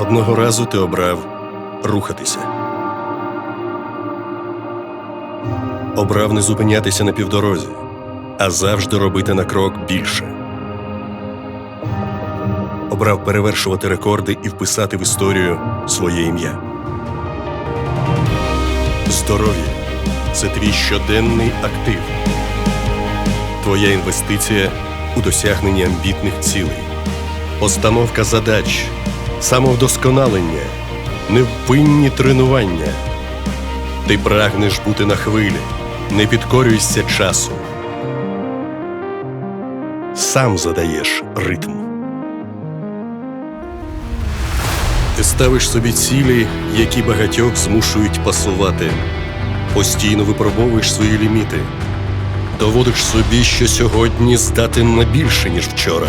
Одного разу ти обрав рухатися. Обрав не зупинятися на півдорозі, а завжди робити на крок більше. Обрав перевершувати рекорди і вписати в історію своє ім'я. Здоров'я це твій щоденний актив. Твоя інвестиція у досягнення амбітних цілей, постановка задач, самовдосконалення, невпинні тренування. Ти прагнеш бути на хвилі, не підкорюйся часу. Сам задаєш ритм. Ти ставиш собі цілі, які багатьох змушують пасувати. Постійно випробовуєш свої ліміти. Доводиш собі, що сьогодні здатен на більше, ніж вчора.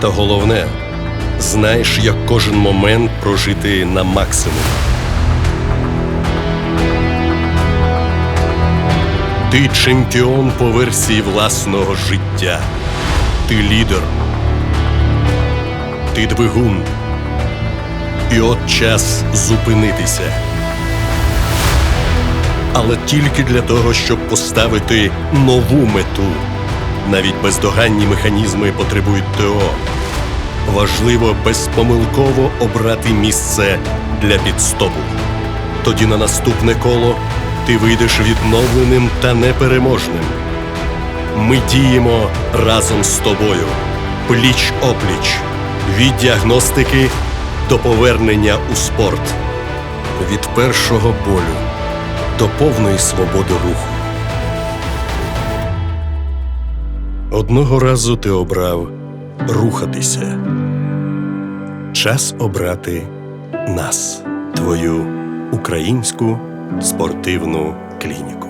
Та головне, знаєш, як кожен момент прожити на максимум. Ти чемпіон по версії власного життя. Ти лідер. Ти двигун. І от час зупинитися. Але тільки для того, щоб поставити нову мету. Навіть бездоганні механізми потребують ТО. Важливо безпомилково обрати місце для підстопу. Тоді на наступне коло ти вийдеш відновленим та непереможним. Ми діємо разом з тобою, пліч опліч, від діагностики до повернення у спорт, від першого болю до повної свободи руху. Одного разу ти обрав рухатися. Час обрати нас, твою українську спортивну клініку.